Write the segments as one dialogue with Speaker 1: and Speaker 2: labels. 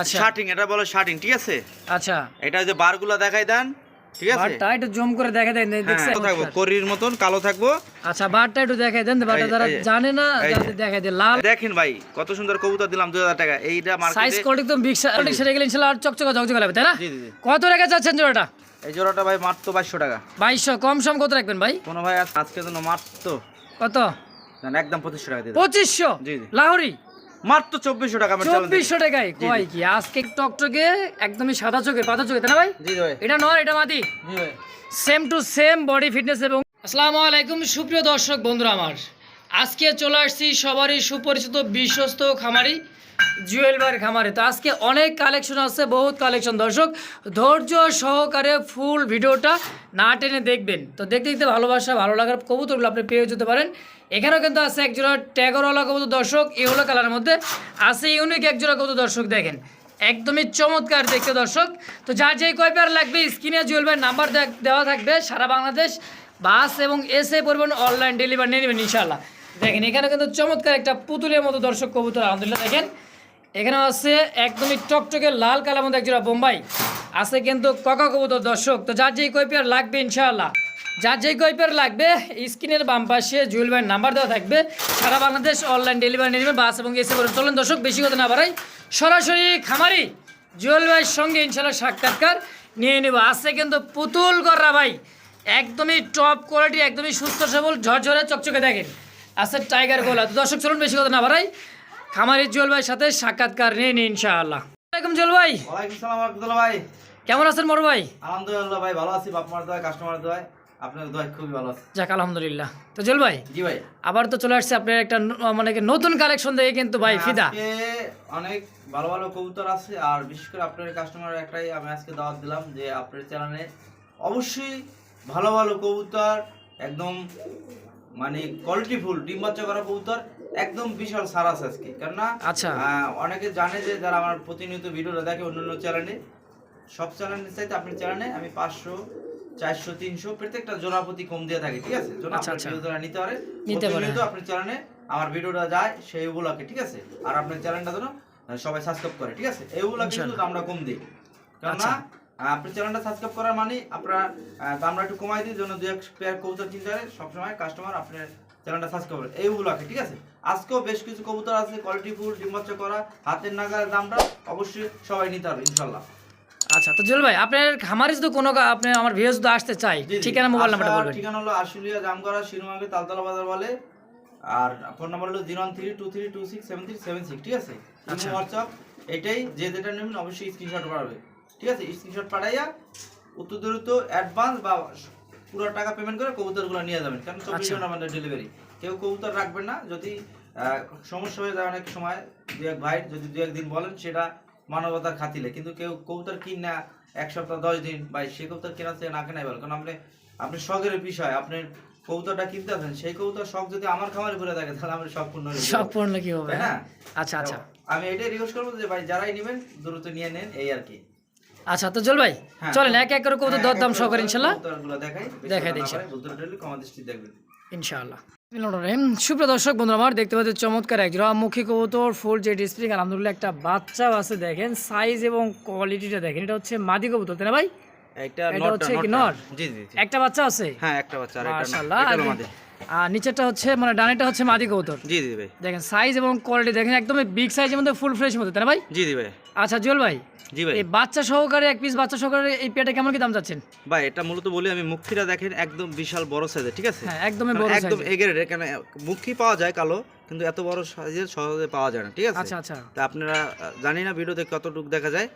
Speaker 1: আচ্ছা।
Speaker 2: শার্টিং এটা বলে শার্টিং ঠিক আছে?
Speaker 1: আচ্ছা।
Speaker 2: এটা যে বারগুলো দেখাই দেন ঠিক আছে?
Speaker 1: বারটা একটু জম করে দেখা দেন
Speaker 2: হ্যাঁ,
Speaker 1: দেখছেন?
Speaker 2: থাকব? করির মতন কালো থাকব?
Speaker 1: আচ্ছা বারটা একটু দেখাই দেন বারটা যারা জানে না যাদের দেখাই দেন লাল।
Speaker 2: দেখেন ভাই কত সুন্দর কবুতর দিলাম দুই হাজার টাকা। এইটা
Speaker 1: সাইজ
Speaker 2: মার্কেটে
Speaker 1: কোয়ালিটি তো বিগ কোয়ালিটি সেরে গেলে ইনশাআল্লাহ আর চকচকে ঝকঝকে লাগবে তাই না?
Speaker 2: জি জি জি।
Speaker 1: কত টাকা চাচ্ছেন জোড়াটা?
Speaker 2: এই জোড়াটা ভাই মাত্র বাইশশো টাকা।
Speaker 1: বাইশশো কম সম কত রাখবেন ভাই?
Speaker 2: কোনো ভাই আজকে জন্য মাত্র
Speaker 1: কত?
Speaker 2: একদম পঁচিশশো টাকা দিয়ে দেবো।
Speaker 1: পঁচিশশো?
Speaker 2: জি, জি।
Speaker 1: লাহোরি?
Speaker 2: মাত্র চব্বিশশো টাকা।
Speaker 1: চব্বিশশো টাকায়? কয় কি? আজকে টকটকে একদমই সাদা চোখে পাতা চোখে তাই না ভাই? এটা নয় এটা মাটি। Same to same body fitness এবং আসসালামু আলাইকুম সুপ্রিয় দর্শক বন্ধুরা আমার। আজকে চলে আসছি সবারই সুপরিচিত বিশ্বস্ত খামারি জুয়েল ভাইয়ের খামারে। তো আজকে অনেক কালেকশন আছে, বহুত কালেকশন দর্শক, ধৈর্য সহকারে ফুল ভিডিওটা না টেনে দেখবেন। তো দেখতে দেখতে ভালোবাসা, ভালো লাগার কবুতরগুলো আপনি পেয়ে যেতে পারেন। এখানেও কিন্তু আছে একজোড়া ট্যাগরওয়ালা কবুতর। দর্শক এগুলো কালারের মধ্যে আছে ইউনিক একজোড়া কবুতর। দর্শক, দেখেন, একদমই চমৎকার দেখতে দর্শক। তো যার যেই কয় পেয়ার লাগবে, স্ক্রিনে জুয়েল ভাইয়ের নাম্বার দেওয়া থাকবে। সারা বাংলাদেশ বাস এবং এসে পরিবহন অনলাইন ডেলিভারি নিয়ে নেবেন ইনশাল্লাহ দেখেন, এখানে কিন্তু চমৎকার একটা পুতুলের মতো দর্শক কবুতর, আলহামদুলিল্লাহ দেখেন। এখানে আছে একদমই টকটকে লাল কালার মধ্যে একজোড়া বোম্বাই। আছে কিন্তু ককা কবুতর দর্শক, তো যার যেই কইপেয়ার লাগবে ইনশাআল্লাহ। যার যেই কইপেয়ার লাগবে, স্ক্রিনের বাম পাশে জুয়েল ভাইয়ের নাম্বার দেওয়া থাকবে। সারা বাংলাদেশ অনলাইন ডেলিভারি নেবেন, বাস এবং এসে পরিবহন চলেন। দর্শক, বেশি কথা না বাড়াই, সরাসরি খামারি জুয়েল ভাইয়ের সঙ্গে ইনশাল্লাহ সাক্ষাৎকার নিয়ে নেব। আছে কিন্তু পুতুল করা ভাই, একদমই টপ কোয়ালিটি একদমই সুস্থ সবল, ঝরঝরে, চকচকে দেখেন। আছে টাইগার গোলা তো দর্শক চলুন বেশি কথা না বাড়াই। খামারি জুয়েল ভাইয়ের সাথে সাক্ষাৎকার নিয়ে নিই ইনশাআল্লাহ। ওয়ালাইকুম জুয়েল ভাই।
Speaker 2: ওয়ালাইকুম সালাম আব্দুল্লাহ ভাই।
Speaker 1: কেমন আছেন মোর ভাই?
Speaker 2: আলহামদুলিল্লাহ ভাই ভালো আছি। বাপ মার দোয়া কাস্টমার দোয়ায়। আপনার দোয়া খুবই ভালো আছে।
Speaker 1: যাক আলহামদুলিল্লাহ। তো জুয়েল ভাই
Speaker 2: জি ভাই।
Speaker 1: আবার তো চলে আসছে আপনার একটা মানে নতুন কালেকশন দেখে কিন্তু ভাই ফিদা।
Speaker 2: আজকে অনেক ভালো ভালো কবুতর আছে। আর বিশেষ করে আপনার কাস্টমার একটাই আমি আজকে দাওয়াত দিলাম যে আপনার চ্যানেলে অবশ্যই ভালো ভালো কবুতর একদম মানে কোয়ালিটি ফুল ডিম বাচ্চা করা কবুতর একদম বিশাল সার আছে আজকে। কেননা
Speaker 1: আচ্ছা।
Speaker 2: অনেকে জানে যে যারা আমার প্রতিনিয়ত ভিডিওটা দেখে অন্য অন্য চ্যানেলে সব চ্যানেলের চাইতে আপনার চ্যানেলে আমি পাঁচশো চারশো তিনশো প্রত্যেকটা জোড়া প্রতি কম দিয়ে থাকি ঠিক আছে? জোড়া
Speaker 1: আচ্ছা, আচ্ছা।
Speaker 2: ভিডিওটা নিতে পারে
Speaker 1: নিতে পারে।
Speaker 2: আপনার চ্যানেলে আমার ভিডিওটা যায় সেইগুলোকে ঠিক আছে? আর আপনার চ্যানেলটা যেন সবাই সাবস্ক্রাইব করে ঠিক আছে? এইগুলো কিন্তু আমরা কম দিই। কেননা
Speaker 1: আচ্ছা।
Speaker 2: আপনার চ্যানেলটা সাবস্ক্রাইব করার মানে আপনার দামটা একটু কমাই দিই জন্য দু এক পেয়ার কবুতর কিনতে পারে সবসময় কাস্টমার আপনার চ্যানেলটা সাবস্ক্রাইব করে এইগুলোকে ঠিক আছে? আজকেও বেশ কিছু কবুতর আছে কোয়ালিটি ফুল ডিম করা হাতের নাগালের দামটা অবশ্যই সবাই নিতে হবে ইনশাল্লাহ
Speaker 1: আচ্ছা তো জুয়েল ভাই আপনার খামারে যদি কোনো আপনি আমার ভিউজ যদি আসতে চাই। ঠিকানা মোবাইল নাম্বারটা বলবেন।
Speaker 2: ঠিকানা হলো আশুলিয়া জামগড়া শিরোমাকে তালতলা বাজার বলে। আর ফোন নাম্বার হলো zero three two three two six seven three seven six ঠিক আছে?
Speaker 1: আচ্ছা।
Speaker 2: হোয়াটসঅ্যাপ এটাই যে যেটা নেবেন অবশ্যই স্ক্রিনশট পাঠাবে ঠিক আছে স্ক্রিনশট পাঠাইয়া উত্তর দ্রুত অ্যাডভান্স বা পুরো টাকা পেমেন্ট করে কবুতরগুলো নিয়ে যাবেন। কারণ চব্বিশ। ঘণ্টা আমাদের ডেলিভারি কেউ কবুতর রাখবেন না যদি সমস্যা হয়ে যায় অনেক সময় দু এক ভাই যদি দু একদিন বলেন সেটা মানবতার খাতিলে। কিন্তু কেউ কবুতর কিন না এক সপ্তাহ দশ দিন বা সে কবুতর কেনা থেকে না কেনাই ভালো। কারণ আপনি আপনি শখের বিষয় আপনি কবুতরটা কিনতে আছেন সেই কবুতর শখ যদি আমার খামারে ঘুরে থাকে তাহলে আমার শখ পূর্ণ
Speaker 1: সব পূর্ণ কি হবে?
Speaker 2: না?
Speaker 1: হ্যাঁ? আচ্ছা। আচ্ছা
Speaker 2: আমি এটাই রিকোয়েস্ট করব যে ভাই যারাই নেবেন দ্রুত নিয়ে নেন এই আর কি।
Speaker 1: আচ্ছা তো জল ভাই
Speaker 2: হ্যাঁ।
Speaker 1: চলেন এক এক করে কত
Speaker 2: হ্যাঁ,
Speaker 1: দর দাম
Speaker 2: এক এক
Speaker 1: সহকারে ইনশাল্লাহ?
Speaker 2: দেখাই
Speaker 1: দিচ্ছি। ইনশাআল্লাহ সুপ্রিয় দর্শক বন্ধুরা আমার দেখতে পাচ্ছি চমৎকার একজোড়া মুখী কবুতর ফুল জেড স্প্রিং আলহামদুলিল্লাহ একটা বাচ্চাও আছে দেখেন সাইজ এবং কোয়ালিটিটা দেখেন এটা হচ্ছে মাদি কবুতর তাই না ভাই?
Speaker 2: একটা
Speaker 1: এটা হচ্ছে কি। নর?
Speaker 2: জি জি জি।
Speaker 1: একটা বাচ্চা আছে?
Speaker 2: হ্যাঁ একটা বাচ্চা আর এটা
Speaker 1: আর নিচেরটা হচ্ছে মানে ডানেটা হচ্ছে মাদি কবুতর
Speaker 2: জি জি ভাই।
Speaker 1: দেখেন সাইজ এবং কোয়ালিটি দেখেন একদম বিগ সাইজের মধ্যে ফুল ফ্রেশ মধ্যে তাই না ভাই?
Speaker 2: জি জি ভাই।
Speaker 1: আচ্ছা জুয়েল ভাই
Speaker 2: জি ভাই।
Speaker 1: এই বাচ্চা সহকারে এক পিস বাচ্চা সহকারে এই পেটে কেমন কি দাম যাচ্ছেন
Speaker 2: ভাই এটা মূলত বলি আমি মুখিটা দেখেন একদম বিশাল বড় সাইজের ঠিক আছে?
Speaker 1: হ্যাঁ একদমই বড়
Speaker 2: একদম
Speaker 1: সাইজ
Speaker 2: এগের কেন মুখি পাওয়া যায় কালো কিন্তু এত বড় সাইজের সহজে পাওয়া যায় না ঠিক আছে?
Speaker 1: আচ্ছা আচ্ছা।
Speaker 2: তা আপনারা জানি না ভিডিওতে কতটুকু দেখা যায়।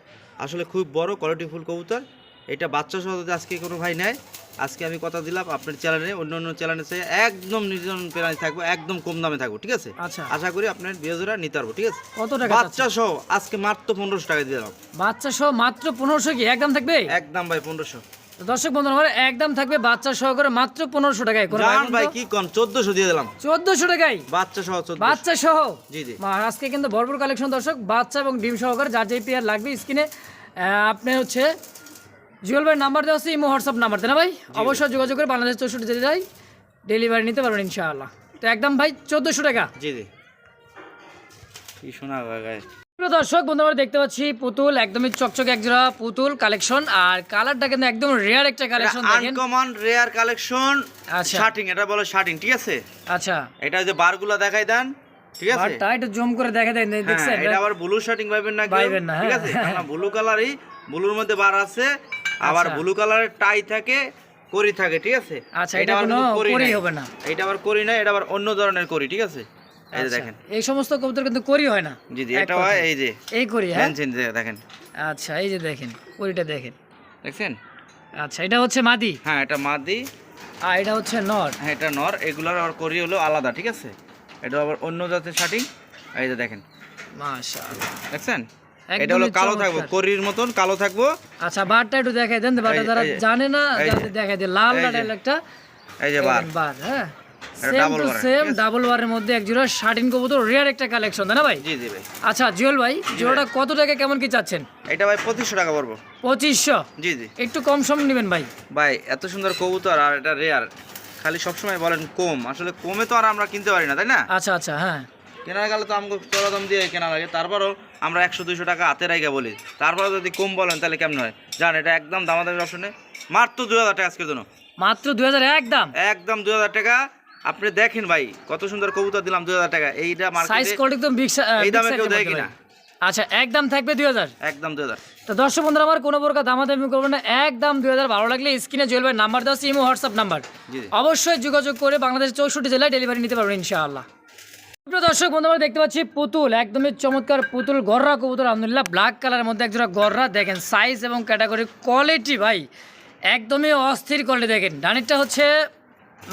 Speaker 2: আসলে খুব বড় কোয়ালিটি ফুল কবুতর। এটা বাচ্চা সহ যদি আজকে কোনো ভাই নেয় আজকে আমি কথা দিলাম আপনার চ্যানেলে অন্য অন্য চ্যানেলে চেয়ে একদম নির্জন প্রাইস থাকব একদম কম দামে থাকব ঠিক আছে?
Speaker 1: আচ্ছা।
Speaker 2: আশা করি আপনার বিয়েজোড়া নিতে পারব ঠিক আছে?
Speaker 1: কত টাকা
Speaker 2: বাচ্চা সহ আজকে মাত্র পনেরোশো টাকা দিয়ে দিলাম।
Speaker 1: বাচ্চা সহ মাত্র পনেরোশো কি একদম থাকবে?
Speaker 2: একদম ভাই পনেরোশো।
Speaker 1: দর্শক বন্ধু আমার একদম থাকবে বাচ্চা সহকারে মাত্র পনেরোশো টাকায়। কোনো
Speaker 2: জান ভাই কি কন? চোদ্দশো দিয়ে দিলাম।
Speaker 1: চোদ্দশো টাকায়?
Speaker 2: বাচ্চা সহ চোদ্দ
Speaker 1: বাচ্চা সহ?
Speaker 2: জি জি।
Speaker 1: মা, আজকে কিন্তু ভরপুর কালেকশন দর্শক বাচ্চা এবং ডিম সহকারে যার যে পেয়ার লাগবে স্ক্রিনে আপনি হচ্ছে জুয়েল ভাই নাম্বার দেওয়া আছে ইমো হোয়াটসঅ্যাপ নাম্বার তাই না ভাই? অবশ্যই যোগাযোগ করে বাংলাদেশ চৌষট্টি যেতে যাই ডেলিভারি নিতে পারবেন ইনশাআল্লাহ। তো একদম ভাই চোদ্দোশো টাকা।
Speaker 2: জি জি। কি শোনা
Speaker 1: দর্শক বন্ধু আমরা দেখতে পাচ্ছি পুতুল একদমই চকচকে একজোড়া পুতুল কালেকশন আর কালারটা কিন্তু একদম রেয়ার একটা কালেকশন দেখেন।
Speaker 2: আনকমন রেয়ার কালেকশন
Speaker 1: আচ্ছা।
Speaker 2: শার্টিং এটা বলে শার্টিং ঠিক আছে?
Speaker 1: আচ্ছা।
Speaker 2: এটা যে বারগুলো দেখাই দেন ঠিক আছে?
Speaker 1: বারটা একটু জুম করে দেখা দেয়
Speaker 2: হ্যাঁ,
Speaker 1: দেখছেন?
Speaker 2: এটা আবার ব্লু শার্টিং পাইবেন না কেউ,
Speaker 1: না,
Speaker 2: ঠিক
Speaker 1: হ্যাঁ।
Speaker 2: আছে? ব্লু কালারই ব্লুর মধ্যে বার আছে আবার
Speaker 1: আচ্ছা।
Speaker 2: ব্লু কালারের টাই থাকে করি থাকে ঠিক আছে?
Speaker 1: আচ্ছা, এটা কোনো
Speaker 2: করি
Speaker 1: হবে না।
Speaker 2: এটা আবার করি না এটা আবার অন্য ধরনের করি ঠিক আছে? এই যে
Speaker 1: আচ্ছা,
Speaker 2: দেখেন।
Speaker 1: এই সমস্ত কবুতর কিন্তু করি হয় না।
Speaker 2: জি জি এটা হয় এই যে
Speaker 1: এই করি হ্যাঁ?
Speaker 2: ফ্যান্সি দেখেন।
Speaker 1: আচ্ছা এই যে দেখেন করিটা দেখেন।
Speaker 2: দেখছেন?
Speaker 1: আচ্ছা এটা হচ্ছে মাদি?
Speaker 2: হ্যাঁ এটা মাদি।
Speaker 1: আর এটা হচ্ছে নর?
Speaker 2: হ্যাঁ এটা নর। এগুলোর আবার করি হলো আলাদা ঠিক আছে? এটা আবার অন্য জাতের শার্টিং এই যে দেখেন।
Speaker 1: মাশাআল্লাহ।
Speaker 2: দেখছেন? এটা হলো কালো থাকব করির মতন কালো থাকব।
Speaker 1: আচ্ছা বারটা একটু দেখাই দেন বারটা যারা জানে না যাদের দেখাই দেয় লাল একটা
Speaker 2: এই যে বার।
Speaker 1: বার হ্যাঁ। সেম টু সেম ডাবল বারের মধ্যে এক জোড়া শার্টিন কবুতর রেয়ার একটা কালেকশন তাই না ভাই?
Speaker 2: জি জি ভাই।
Speaker 1: আচ্ছা জুয়েল ভাই জোড়াটা কত টাকা কেমন কি চাচ্ছেন?
Speaker 2: এটা ভাই পঁচিশশো টাকা পড়ব।
Speaker 1: পঁচিশশো?
Speaker 2: জি জি।
Speaker 1: একটু কম সম নেবেন ভাই।
Speaker 2: ভাই এত সুন্দর কবুতর আর এটা রেয়ার খালি সবসময় বলেন কম। আসলে কমে তো আর আমরা কিনতে পারি না তাই না?
Speaker 1: আচ্ছা আচ্ছা হ্যাঁ।
Speaker 2: কেনার গেলে তো আমাকে চড়া দাম দিয়ে কেনা লাগে। তারপরেও আমরা একশো দুইশো টাকা হাতে রাইগা বলি। তারপরে যদি কম বলেন তাহলে কেমন হয়? জান এটা একদম দামাদামি অপশনে মাত্র দুই হাজার টাকা আজকের জন্য।
Speaker 1: মাত্র দুই হাজার এক দাম
Speaker 2: একদম দুই হাজার টাকা। আপনি দেখেন ভাই কত সুন্দর কবুতর দিলাম দুই হাজার টাকা এইটা
Speaker 1: সাইজ কোয়ালিটি একদম
Speaker 2: এই দামে কেউ দেয় কিনা?
Speaker 1: আচ্ছা একদম থাকবে দুই হাজার?
Speaker 2: একদম দুই হাজার।
Speaker 1: তো দর্শক বন্ধুরা আমার কোনো প্রকার দামাদামি করব না। একদম দুই হাজার ভালো লাগলে স্ক্রিনে জুয়েল ভাই নাম্বার দেওয়া ইমো হোয়াটসঅ্যাপ নাম্বার। অবশ্যই যোগাযোগ করে বাংলাদেশের চৌষট্টি জেলায় ডেলিভারি নিতে পারবেন ইনশাআল্লাহ। দর্শক বন্ধু আমরা দেখতে পাচ্ছি পুতুল, একদমই চমৎকার পুতুল, গররা কবুতর, আলহামদুলিল্লাহ ব্ল্যাক কালারের মধ্যে একজোড়া গররা, দেখেন সাইজ এবং ক্যাটাগরি কোয়ালিটি ভাই, একদমই অস্থির কোয়ালিটি দেখেন। ডানিটা হচ্ছে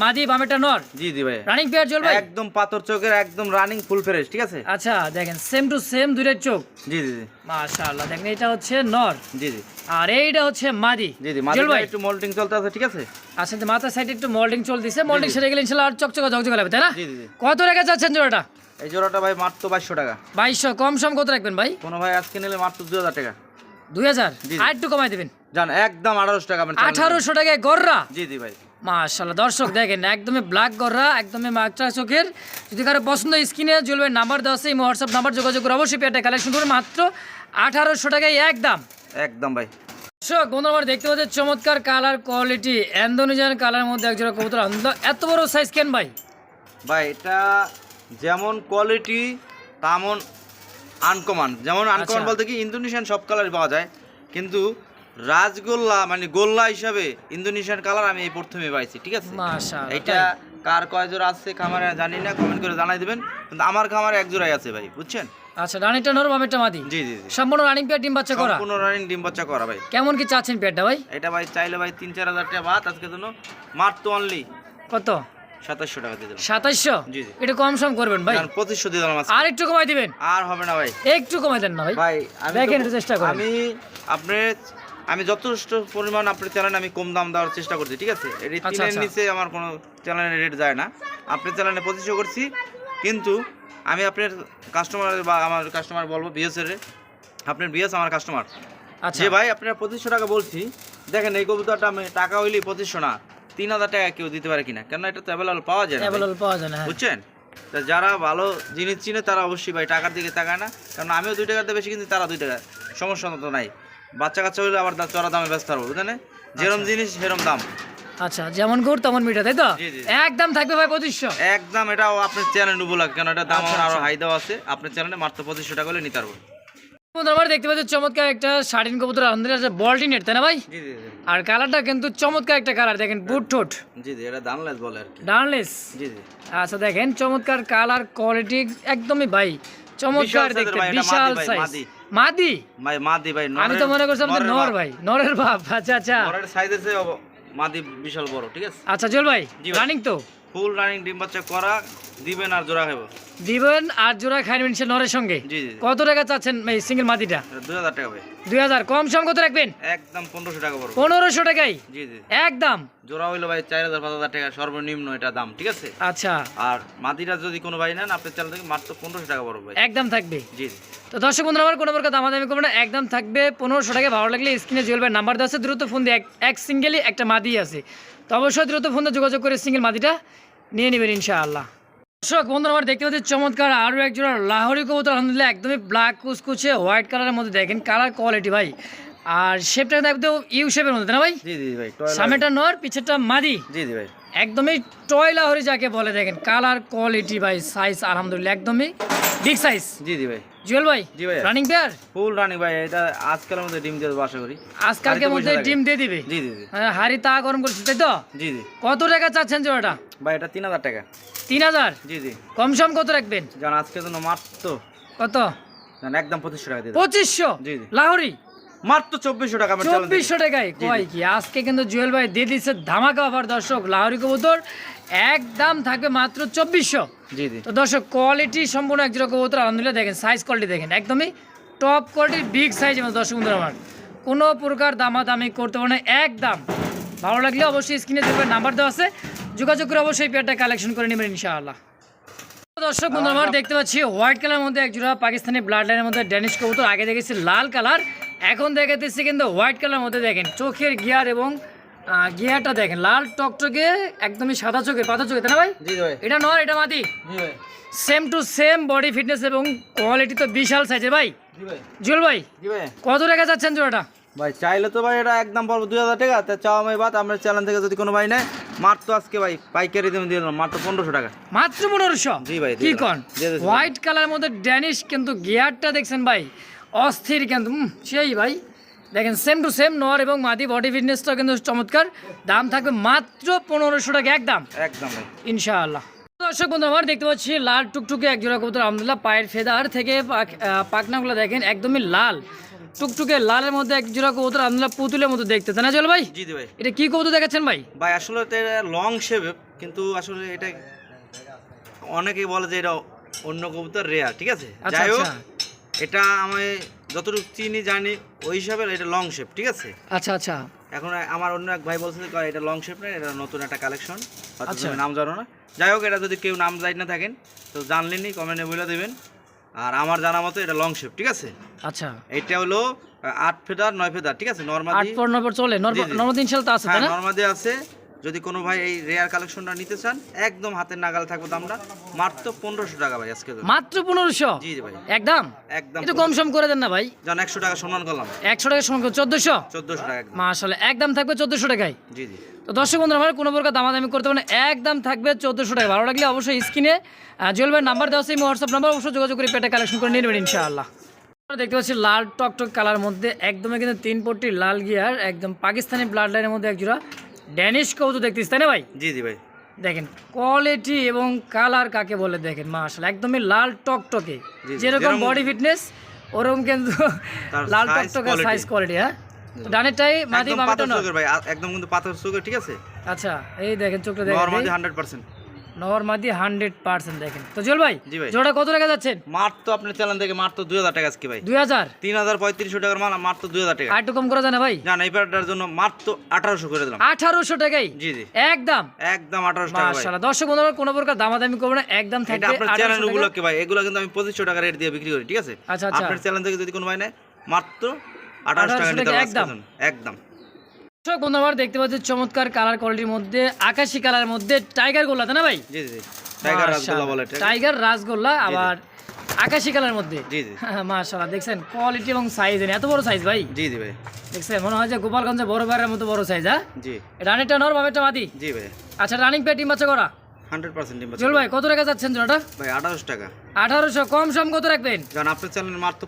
Speaker 1: মাদি বামেটা নর।
Speaker 2: জি জি ভাই
Speaker 1: রানিং পেয়ার ভাই?
Speaker 2: একদম পাথর চোখের একদম রানিং ফুল ফ্রেশ ঠিক আছে?
Speaker 1: আচ্ছা দেখেন সেম টু সেম দুইটার চোখ।
Speaker 2: জি জি জি।
Speaker 1: মাশাআল্লাহ দেখেন এটা হচ্ছে নর।
Speaker 2: জি জি।
Speaker 1: আর এইটা হচ্ছে মাদি
Speaker 2: জি জি
Speaker 1: ভাই।
Speaker 2: একটু মোল্টিং চলতে আছে ঠিক আছে?
Speaker 1: আচ্ছা তো মাথার সাইডে একটু মোল্ডিং চলতেছে। মোল্ডিং সেরে গেলে ইনশাল্লাহ আর চকচকা ঝকঝকা লাগবে তাই না?
Speaker 2: জি জি
Speaker 1: কত টাকা চাচ্ছেন জোড়াটা?
Speaker 2: এই জোড়াটা ভাই মাত্র বাইশশো টাকা।
Speaker 1: বাইশশো কম সম কত রাখবেন ভাই?
Speaker 2: কোনো ভাই আজকে নিলে মাত্র দুই হাজার টাকা।
Speaker 1: দুই হাজার?
Speaker 2: জি।
Speaker 1: আর একটু কমাই দেবেন।
Speaker 2: জান একদম আঠারোশো টাকা আপনি চালান।
Speaker 1: আঠারোশো টাকায় গররা?
Speaker 2: জি জি ভাই।
Speaker 1: মাশাল্লাহ দর্শক দেখেন একদমই ব্ল্যাক গররা একদমই মাত্রা চোখের। যদি কারও পছন্দ স্ক্রিনে জ্বলবে নাম্বার দেওয়া আছে এই হোয়াটসঅ্যাপ নাম্বার যোগাযোগ করে অবশ্যই পেয়ারটা কালেকশন করুন মাত্র আঠারোশো টাকায় একদম
Speaker 2: একদম ভাই।
Speaker 1: দর্শক বন্ধু আমার দেখতে পাচ্ছি চমৎকার কালার কোয়ালিটি এন্দোনেজিয়ান কালার মধ্যে একজোড়া কবুতর। এত বড় সাইজ কেন ভাই?
Speaker 2: ভাই এটা যেমন কোয়ালিটি তেমন আনকমন যেমন আনকমন
Speaker 1: আচ্ছা।
Speaker 2: বলতে কি ইন্দোনেশিয়ান সব কালারই পাওয়া যায়। কিন্তু রাজগোল্লা মানে গোল্লা হিসাবে ইন্দোনেশিয়ান কালার আমি এই প্রথমে পাইছি ঠিক আছে? এটা কার কয় জোড়া আছে খামারে জানি না কমেন্ট করে জানাই দিবেন। কিন্তু আমার খামারে এক জোড়াই আছে ভাই বুঝছেন?
Speaker 1: আচ্ছা রানিটা নর বামেরটা মাদি।
Speaker 2: জি জি
Speaker 1: সম্পূর্ণ রানিং পেয়ার ডিম বাচ্চা করা?
Speaker 2: সম্পূর্ণ রানিং ডিম বাচ্চা করা ভাই।
Speaker 1: কেমন কি চাচ্ছেন পেয়ারটা ভাই?
Speaker 2: এটা ভাই চাইলে ভাই তিন চার হাজার টাকা ভাত আজকে জন্য মাত্র অনলি
Speaker 1: কত?
Speaker 2: সাতাশশো টাকা দিয়ে দিলাম
Speaker 1: সাতাইশশো
Speaker 2: জি, জি।
Speaker 1: একটু কম সম করবেন ভাই।
Speaker 2: কারণ পঁচিশশো দিয়ে দিলাম
Speaker 1: আর একটু কমাই দিবেন।
Speaker 2: আর হবে না ভাই।
Speaker 1: একটু কমাই দেন না ভাই।
Speaker 2: ভাই আমি
Speaker 1: দেখেন চেষ্টা করেন।
Speaker 2: আমি আপনার আমি যথেষ্ট পরিমাণ আপনার চ্যানেলে আমি কম দাম দেওয়ার চেষ্টা করছি ঠিক আছে? এটি
Speaker 1: আচ্ছা,
Speaker 2: তিনের
Speaker 1: আচ্ছা।
Speaker 2: নিচে আমার কোনো চ্যানেলের রেট যায় না। আপনার চ্যানেলে পঁচিশশো করছি কিন্তু আমি আপনার কাস্টমার বা আমার কাস্টমার বলব বিএসের আপনার বিএস আমার কাস্টমার
Speaker 1: আচ্ছা।
Speaker 2: যে ভাই আপনার পঁচিশশো টাকা বলছি দেখেন এই কবুতরটা আমি টাকা হইলেই পঁচিশশো না তিন হাজার টাকা কেউ দিতে পারে কিনা কেন এটা তো অ্যাভেলেবল পাওয়া যায়
Speaker 1: অ্যাভেলেবল পাওয়া যায় না হ্যাঁ।
Speaker 2: বুঝছেন? তা যারা ভালো জিনিস চিনে তারা অবশ্যই ভাই টাকার দিকে তাকায় না কারণ আমিও দুই টাকাতে বেশি কিন্তু তারা দুই টাকা সমস্যা তো নাই। বাচ্চা কাচ্চা হলে আবার চড়া দামে ব্যস্ত হব বুঝলেন? যেরম জিনিস সেরম দাম।
Speaker 1: আচ্ছা যেমন গুড় তেমন মিঠা তাই তো। একদম থাকবে ভাই পঁচিশশো।
Speaker 2: একদম এটাও আপনার চ্যানেল ডুবো লাগে কেন এটা দাম
Speaker 1: আচ্ছা,
Speaker 2: আরও
Speaker 1: আচ্ছা।
Speaker 2: হাই দেওয়া আছে। আপনার চ্যানেলে মাত্র পঁচিশশো টাকা হলে নিতে পারব
Speaker 1: আমরা দেখতে পাচ্ছি চমৎকার একটা শাড়িন কবুতর আলহামদুলিল্লাহ বলটি নেট তাই না ভাই?
Speaker 2: জি জি জি।
Speaker 1: আর কালারটা কিন্তু চমৎকার একটা কালার দেখেন বুট ঠোঁট।
Speaker 2: জি জি এটা দামলেস বলে আর কি।
Speaker 1: ডার্নলেস
Speaker 2: জি জি।
Speaker 1: আচ্ছা দেখেন চমৎকার কালার কোয়ালিটি একদমই ভাই চমৎকার দেখতে বিশাল সাইজ
Speaker 2: মাদি। ভাই মাদি ভাই
Speaker 1: আমি তো মনে করছিলাম নর। ভাই নরের বাপ আচ্ছা আচ্ছা
Speaker 2: নরের সাইজ আছে মাদি বিশাল বড় ঠিক আছে
Speaker 1: আচ্ছা জল ভাই। রানিং তো
Speaker 2: ফুল রানিং ডিম বাচ্চা করা দিবেন আর জোড়া খাব
Speaker 1: দিবেন আর জোড়া খাই নেবেন সে নরের সঙ্গে? কত টাকা চাচ্ছেন এই সিঙ্গেল মাদিটা
Speaker 2: দুই হাজার টাকা
Speaker 1: দুই হাজার। কম সম কত রাখবেন?
Speaker 2: একদম পনেরোশো টাকা পড়বে।
Speaker 1: পনেরোশো টাকাই?
Speaker 2: জি জি।
Speaker 1: একদম
Speaker 2: জোড়া হইল ভাই চার হাজার পাঁচ হাজার টাকা সর্বনিম্ন এটা দাম ঠিক আছে?
Speaker 1: আচ্ছা।
Speaker 2: আর মাদিরা যদি কোনো ভাই নেন আপনার চ্যানেল থেকে মাত্র পনেরোশো টাকা পড়বে ভাই।
Speaker 1: একদম থাকবে?
Speaker 2: জি জি।
Speaker 1: তো দর্শক বন্ধুরা আমার কোনো প্রকার দামাদামি করব না একদম থাকবে পনেরোশো টাকা। ভালো লাগলে স্ক্রিনে জুয়েল ভাই নাম্বার দেওয়া আছে দ্রুত ফোন দিয়ে এক- এক সিঙ্গেলই একটা মাদি আছে। তো অবশ্যই দ্রুত ফোন দিয়ে যোগাযোগ করে সিঙ্গেল মাদিটা নিয়ে নেবেন ইনশাআল্লাহ। দর্শক বন্ধুরা আমার দেখতে পাচ্ছি চমৎকার আরও একজন লাহোরি কবুতর আলহামদুলিল্লাহ একদমই ব্ল্যাক কুচকুচে হোয়াইট কালারের মধ্যে দেখেন কালার কোয়ালিটি ভাই। আর শেপটা একদম ইউ শেপের মধ্যে না ভাই?
Speaker 2: জি জি ভাই
Speaker 1: সামনেটা নর পিছেরটা মাদি।
Speaker 2: জি জি ভাই।
Speaker 1: একদমই টয় লাহরি যাকে বলে দেখেন কালার কোয়ালিটি ভাই সাইজ আলহামদুলিল্লাহ একদমই বিগ সাইজ
Speaker 2: জি জি ভাই।
Speaker 1: জুয়েল ভাই?
Speaker 2: জি ভাই।
Speaker 1: রানিং পেয়ার
Speaker 2: ফুল রানিং ভাই। এটা আজকালের মধ্যে ডিম দিয়ে দেবো আশা করি।
Speaker 1: আজকালকের
Speaker 2: হাড়িতে
Speaker 1: মধ্যে ডিম দিয়ে দিবে?
Speaker 2: জি জি জি।
Speaker 1: হ্যাঁ, হাড়ি তা গরম করছে তাই তো?
Speaker 2: জি জি।
Speaker 1: কত টাকা চাচ্ছেন জোড়াটা?
Speaker 2: ভাই এটা তিন হাজার টাকা।
Speaker 1: তিন হাজার?
Speaker 2: জি জি।
Speaker 1: কম সম কত রাখবেন?
Speaker 2: জান আজকের জন্য মাত্র
Speaker 1: কত?
Speaker 2: জান একদম পঁচিশশো টাকা দিয়ে
Speaker 1: পঁচিশশো?
Speaker 2: জি, জি।
Speaker 1: লাহোরি?
Speaker 2: মাত্র চব্বিশশো টাকা।
Speaker 1: চব্বিশশো টাকায়? কয় কি? আজকে কিন্তু জুয়েল ভাই দিয়ে দিচ্ছে ধামাকা অফার দর্শক। লাহোরি কবুতর একদম থাকবে মাত্র চব্বিশশো।
Speaker 2: জি জি।
Speaker 1: তো দর্শক কোয়ালিটি সম্পূর্ণ একজোড়া কবুতর আলহামদুলিল্লাহ দেখেন সাইজ কোয়ালিটি দেখেন একদমই টপ কোয়ালিটির বিগ সাইজ এবং দর্শক বন্ধুরা আমার কোনো প্রকার দামাদামি করতে পারে না একদম ভালো লাগলে অবশ্যই স্ক্রিনে দেখবেন নাম্বার দেওয়া আছে। যোগাযোগ করে অবশ্যই পেয়ারটা কালেকশন করে নেবেন ইনশাআল্লাহ। দর্শক বন্ধু আমরা দেখতে পাচ্ছি হোয়াইট কালারের মধ্যে একজোড়া পাকিস্তানি ব্লাড লাইনের মধ্যে ড্যানিশ কবুতর আগে দেখেছি লাল কালার এখন দেখাতেছি কিন্তু হোয়াইট কালারের মধ্যে দেখেন চোখের গিয়ার এবং গিয়ারটা দেখেন লাল টকটকে একদমই সাদা চোখের পাতা চোখে তাই না ভাই? এটা নয় এটা মাটি same to same body fitness এবং কোয়ালিটি তো বিশাল সাইজের ভাই?
Speaker 2: জি ভাই।
Speaker 1: ভাই
Speaker 2: ভাই।
Speaker 1: কত টাকা যাচ্ছেন জোড়াটা?
Speaker 2: ভাই চাইলে তো ভাই এটা একদম বলব দুই হাজার টাকা তা চাওয়া মাই বাদ আমরা চ্যানেল থেকে যদি কোনো ভাই নেয় মাত্র আজকে ভাই পাইকারি দামে দিয়ে দিলাম মাত্র পনেরোশো টাকা।
Speaker 1: মাত্র পনেরোশো?
Speaker 2: জি ভাই,
Speaker 1: কি কন? হোয়াইট কালারের মধ্যে ড্যানিশ কিন্তু গিয়ারটা দেখছেন ভাই অস্থির কিন্তু সেই ভাই। দেখেন সেম টু সেম নর এবং মাদি বডি ফিটনেসটাও কিন্তু চমৎকার। দাম থাকবে মাত্র পনেরোশো টাকা একদম।
Speaker 2: একদম
Speaker 1: ইনশাআল্লাহ। দর্শক বন্ধু আমার দেখতে পাচ্ছি লাল টুকটুকে এক জোড়া কবুতর আলহামদুলিল্লাহ পায়ের ফেদার থেকে পাক- আহ, পাখনাগুলো দেখেন একদমই লাল। টুকটুকে লালের মধ্যে এক জোড়া কবুতর আলহামদুলিল্লাহ পুতুলের মতো দেখতে। তাই না চল ভাই?
Speaker 2: জি ভাই।
Speaker 1: এটা কি কবুতর দেখাচ্ছেন ভাই?
Speaker 2: ভাই আসলে এটা লং শেপ কিন্তু আসলে এটা অনেকেই বলে যে এটা অন্য কবুতর রেয়ার ঠিক আছে?
Speaker 1: আচ্ছা,
Speaker 2: যাই হোক
Speaker 1: আচ্ছা।
Speaker 2: এটা আমি যতটুকু চিনি জানি ওই হিসাবে এটা লং শেপ ঠিক আছে?
Speaker 1: আচ্ছা আচ্ছা।
Speaker 2: এখন আমার অন্য এক ভাই বলছে যে, এটা লং শেপ না এটা নতুন একটা কালেকশন
Speaker 1: আচ্ছা।
Speaker 2: নাম জানো না? যাই হোক এটা যদি কেউ নাম জানি না থাকেন তো জানলেনি কমেন্টে বলে দেবেন। আর আমার জানা মতো এটা লং শেপ ঠিক আছে?
Speaker 1: আচ্ছা।
Speaker 2: এটা হলো আট ফেদার নয় ফেদার ঠিক আছে?
Speaker 1: আট
Speaker 2: নর্মালি
Speaker 1: পর নয় চলে। নর্মাল ইনশাল তো আছে তাই
Speaker 2: হ্যাঁ
Speaker 1: না?
Speaker 2: নর্মালি আছে। যদি কোনো ভাই এই রেয়ার কালেকশনটা নিতে চান একদম হাতের নাগাল থাকবে দামটা। মাত্র পনেরোশো টাকা ভাই আজকে
Speaker 1: মাত্র পনেরোশো?
Speaker 2: জি ভাই।
Speaker 1: একদম?
Speaker 2: একদম
Speaker 1: একটু কম সম করে দেন না ভাই।
Speaker 2: জান একশো টাকা সম্মান করলাম।
Speaker 1: একশো টাকা সঙ্গে চোদ্দশো?
Speaker 2: চোদ্দোশো টাকা
Speaker 1: মাসালে একদম থাকবে চোদ্দশো টাকায়?
Speaker 2: জি জি।
Speaker 1: তো দর্শক বন্ধুরা আমার কোনো প্রকার দামাদামি করতে পারেন একদম থাকবে চোদ্দশো টাকা। ভালো লাগলে অবশ্যই স্ক্রিনে জুয়েল ভাইয়ের নাম্বার দেওয়া আছে হোয়াটসঅ্যাপ নাম্বার অবশ্যই যোগাযোগ করে পেটে কালেকশন করে নিয়ে নেবেন ইনশাআল্লাহ। দেখতে পাচ্ছি লাল টকটক কালার মধ্যে একদমই কিন্তু তিন পট্টি লাল গিয়ার একদম পাকিস্তানি ব্লাড লাইনের মধ্যে একজোড়া ড্যানিশ কৌতু দেখতেছি তাই না ভাই?
Speaker 2: জি জি ভাই।
Speaker 1: দেখেন কোয়ালিটি এবং কালার কাকে বলে দেখেন মাশাল একদমই লাল টকটকে। যেরকম বডি ফিটনেস ওরকম কিন্তু লাল টকটকে সাইজ কোয়ালিটি হ্যাঁ? ডানেরটাই মাদি
Speaker 2: চোখের ভাই একদম কিন্তু পাথর ঠিক আছে?
Speaker 1: আচ্ছা এই দেখেন চোখটা দেখেন
Speaker 2: normally hundred percent
Speaker 1: normally hundred percent দেখেন। তো জল ভাই
Speaker 2: জি ভাই।
Speaker 1: জোড়া কত টাকা যাচ্ছেন?
Speaker 2: মাত্র আপনার চ্যানেল থেকে মাত্র দুই হাজার টাকা আজকে ভাই।
Speaker 1: দুই হাজার?
Speaker 2: তিন হাজার পঁয়ত্রিশশো টাকার মাল মাত্র দুই হাজার টাকা।
Speaker 1: আর একটু কম করা যায় না ভাই?
Speaker 2: জান এই প্যাডটার জন্য মাত্র আঠারোশো করে দিলাম।
Speaker 1: আঠারোশো টাকাই
Speaker 2: জি জি।
Speaker 1: একদম?
Speaker 2: একদম আঠারোশো টাকা
Speaker 1: মাশাআল্লাহ। দর্শক বন্ধুরা কোনো প্রকার দামাদামি করবে না একদম থাকবে
Speaker 2: আপনার চ্যানেল গুলোকে ভাই এগুলো কিন্তু আমি পঁচিশশো টাকা রেট দিয়ে বিক্রি করি ঠিক আছে?
Speaker 1: আচ্ছা, আচ্ছা।
Speaker 2: আপনার চ্যানেল থেকে যদি কোনো ভাই নেয় মাত্র আঠারোশো টাকা
Speaker 1: 1800
Speaker 2: নিতে
Speaker 1: টাকা
Speaker 2: হবে
Speaker 1: একদম।
Speaker 2: একদম একদম।
Speaker 1: দর্শক বন্ধু আমার দেখতে পাচ্ছি চমৎকার কালার কোয়ালিটির মধ্যে আকাশি কালার মধ্যে টাইগার গোল্লা তাই না ভাই?
Speaker 2: জি জি টাইগার রাসগোল্লা বলে
Speaker 1: টাইগার রাসগোল্লা আবার আকাশি কালার মধ্যে।
Speaker 2: জি জি।
Speaker 1: মাশাআল্লাহ দেখছেন কোয়ালিটি এবং সাইজ এত বড় সাইজ ভাই?
Speaker 2: জি জি ভাই।
Speaker 1: দেখছেন মনে হয় যে গোপালগঞ্জে বড় বাইরের মতো বড় সাইজ হ্যাঁ?
Speaker 2: জি।
Speaker 1: রানিংটা নর বামেরটা মাদি?
Speaker 2: জি ভাই।
Speaker 1: আচ্ছা রানিং পেট টিম বাচ্চা করা? ভাই কত টাকা যাচ্ছেন জোড়াটা?
Speaker 2: ভাই টাকা।
Speaker 1: আঠারোশো কম সম কত রাখবেন?
Speaker 2: জান আপনার চ্যানেল মাত্র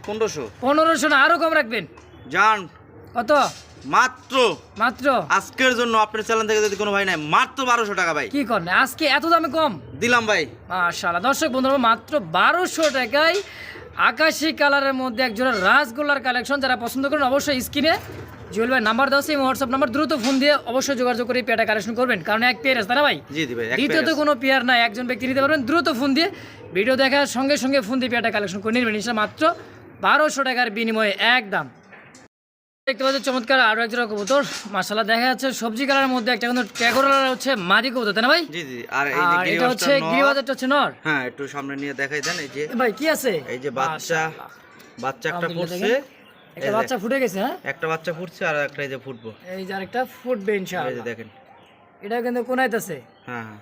Speaker 1: না আরও কম রাখবেন।
Speaker 2: জান।
Speaker 1: কত?
Speaker 2: মাত্র।
Speaker 1: মাত্র?
Speaker 2: আজকের জন্য আপনার চ্যানেল থেকে যদি কোনো ভাই নেয় মাত্র বারোশো টাকা ভাই।
Speaker 1: কি করেন? আজকে এত দামে কম?
Speaker 2: দিলাম ভাই।
Speaker 1: মাশাআল্লাহ। দর্শক বন্ধুরা মাত্র বারোশো টাকায় আকাশি কালারের মধ্যে একজোড়া রাসগোল্লার কালেকশন যারা পছন্দ করেন অবশ্যই স্ক্রিনে জুয়েল ভাই নাম্বার দেওয়া সেই হোয়াটসঅ্যাপ নাম্বার। দ্রুত ফোন দিয়ে অবশ্যই যোগাযোগ করে পেয়ারটা কালেকশন করবেন। কারণ এক পেয়ার আছে না ভাই?
Speaker 2: জি জি ভাই
Speaker 1: দ্বিতীয়ত কোনো পেয়ার নাই একজন ব্যক্তি নিতে পারবেন। দ্রুত ফোন দিয়ে ভিডিও দেখার সঙ্গে সঙ্গে ফোন দিয়ে পেয়ারটা কালেকশন করে নেবেন। মাত্র বারোশো টাকার বিনিময়ে একদম দেখতে পাচ্ছি চমৎকার আরও কবুতর। মাসাল্লাহ দেখা যাচ্ছে সবজি কালারের মধ্যে একটা কিন্তু ট্যাগোরার হচ্ছে মাদি কবুতর তাই না ভাই?
Speaker 2: জি জি আর এই যে
Speaker 1: আর এটা হচ্ছে গিরিবাজারটা হচ্ছে নর?
Speaker 2: হ্যাঁ একটু সামনে নিয়ে দেখাই দেন এই যে
Speaker 1: ভাই কি আছে?
Speaker 2: এই যে বাচ্চা বাচ্চা একটা ফুটছে।
Speaker 1: একটা বাচ্চা ফুটে গেছে হ্যাঁ?
Speaker 2: একটা বাচ্চা ফুটছে আর একটা এই যে ফুটবো।
Speaker 1: এই যে আরেকটা ফুটবে
Speaker 2: এই যে দেখেন।
Speaker 1: এটা কিন্তু কোনাইতেছে।
Speaker 2: হ্যাঁ হ্যাঁ।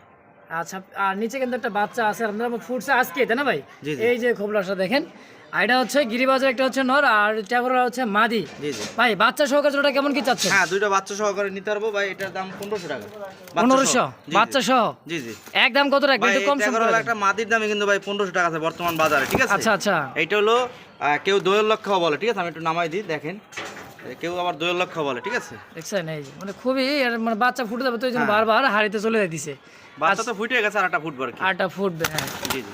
Speaker 1: আচ্ছা আর নিচে কিন্তু একটা বাচ্চা আছে আপনারা ফুটছে আজকে তাই না ভাই। এই যে খোবলাটা দেখেন আর এটা হচ্ছে গিরিবাজার একটা হচ্ছে নর আর ট্যাগরা হচ্ছে মাদি।
Speaker 2: জি জি।
Speaker 1: ভাই বাচ্চা সহকারে জোড়া কেমন কি চাচ্ছে
Speaker 2: হ্যাঁ দুইটা বাচ্চা সহকারে নিতে পারব। ভাই এটার দাম পনেরোশো টাকা। বাচ্চা
Speaker 1: পনেরোশো?
Speaker 2: সহ। জি, জি।
Speaker 1: বাচ্চা সহ?
Speaker 2: জি জি।
Speaker 1: একদম কত রাখবেন? একটু কম সম।
Speaker 2: একটা মাদির দামে কিন্তু ভাই পনেরোশো টাকা আছে বর্তমান বাজারে ঠিক আছে?
Speaker 1: আচ্ছা আচ্ছা।
Speaker 2: এইটা হলো কেউ দোয়েল লক্ষ বলে ঠিক আছে? আমি একটু নামাই দিই দেখেন। কেউ আবার দোয়েল লক্ষ বলে ঠিক আছে?
Speaker 1: দেখছেন? এই মানে খুবই মানে বাচ্চা ফুটে যাবে তো এই জন্য
Speaker 2: হ্যাঁ।
Speaker 1: বারবার হাড়িতে চলে দিছে
Speaker 2: বাচ্চা তো ফুটে গেছে আর একটা ফুটবো আর কি।
Speaker 1: আটটা ফুটবে হ্যাঁ।
Speaker 2: জি জি।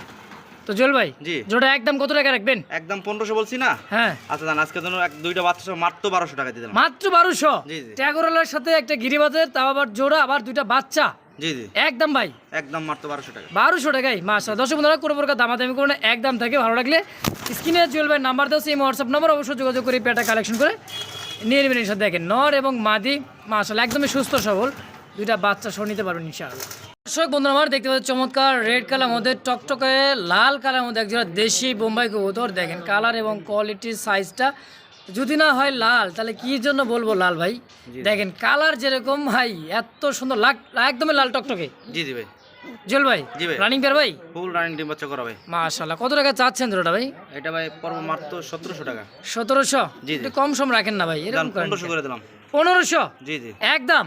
Speaker 1: তো জল ভাই
Speaker 2: জি।
Speaker 1: জোড়া একদম কত টাকা রাখবেন?
Speaker 2: একদম পনেরোশো বলছি না?
Speaker 1: হ্যাঁ।
Speaker 2: আচ্ছা জান আজকে জন্য এক দুইটা বাচ্চা মাত্র বারোশো টাকা দিয়ে দিলাম।
Speaker 1: মাত্র বারোশো?
Speaker 2: জি, জি।
Speaker 1: ট্যাগরালার সাথে একটা গিরিবাজের তাও আবার জোড়া আবার দুইটা বাচ্চা?
Speaker 2: জি জি।
Speaker 1: একদম ভাই।
Speaker 2: একদম মাত্র বারোশো টাকা।
Speaker 1: বারোশো টাকাই মাসা দশ বন্ধুরা কোনো প্রকার দামাদামি করে না একদম থাকে ভালো লাগলে স্ক্রিনে জুয়েল ভাই নাম্বার দাও সেই হোয়াটসঅ্যাপ নাম্বার অবশ্যই যোগাযোগ করে পেটা কালেকশন করে নিয়ে নেবেন সাথে দেখেন নর এবং মাদি মাসাল একদমই সুস্থ সবল। দুইটা বাচ্চা সহ নিতে পারবেন ইনশাআল্লাহ। দর্শক বন্ধুরা আমার দেখতে পাচ্ছি চমৎকার রেড কালার মধ্যে টকটকে লাল কালার মধ্যে একজোড়া দেশি বোম্বাই কবুতর। দেখেন কালার এবং কোয়ালিটির সাইজটা যদি না হয় লাল তাহলে কি জন্য বলব লাল ভাই? দেখেন কালার যেরকম ভাই এত সুন্দর লাগ একদমই লাল টকটকে।
Speaker 2: জি জি ভাই।
Speaker 1: জল ভাই
Speaker 2: জি ভাই।
Speaker 1: রানিং পেয়ার ভাই?
Speaker 2: ফুল রানিং ডিম বাচ্চা করা ভাই।
Speaker 1: মাশাল্লাহ কত টাকা চাচ্ছেন দুটোটা ভাই?
Speaker 2: এটা ভাই পর্ব মাত্র সতেরোশো টাকা।
Speaker 1: সতেরোশো?
Speaker 2: জি, জি।
Speaker 1: একটু কম সম রাখেন না ভাই এরকম করেন
Speaker 2: পনেরোশো করে দিলাম।
Speaker 1: পনেরোশো?
Speaker 2: জি জি।
Speaker 1: একদম?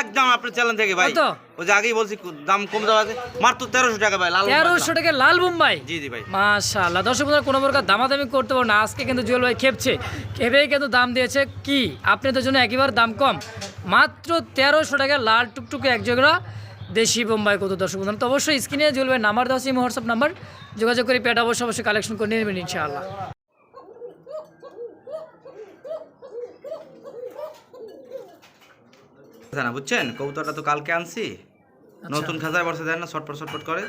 Speaker 2: একদম আপনার চ্যালেঞ্জ থেকে ভাই।
Speaker 1: কত?
Speaker 2: ওই যে আগেই বলছি দাম কম দেওয়া আছে মাত্র তেরোশো টাকা ভাই লাল
Speaker 1: তেরোশো টাকা লাল বোম্বাই?
Speaker 2: জি জি ভাই।
Speaker 1: মাশাল্লাহ দর্শক বন্ধুরা কোনো প্রকার দামাদামি করতে পারব না। আজকে কিন্তু জুয়েল ভাই খেপছে। খেপেই কিন্তু দাম দিয়েছে কি? আপনাদের জন্য একেবারে দাম কম। মাত্র তেরোশো টাকা লাল টুকটুকে এক জোড়া দেশি বোম্বাই কত দর্শক বন্ধুরা? তো অবশ্যই স্ক্রিনে জুয়েল ভাই নাম্বার দেওয়া আছে হোয়াটসঅ্যাপ নাম্বার। যোগাযোগ করে পেট অবশ্যই অবশ্যই কালেকশন করে নেবেন ইনশাআল্লাহ।
Speaker 2: না বুঝছেন? কবুতরটা তো কালকে আনছি। নতুন খাঁচায় বসে দেয় না ছটপট ছটপট করে।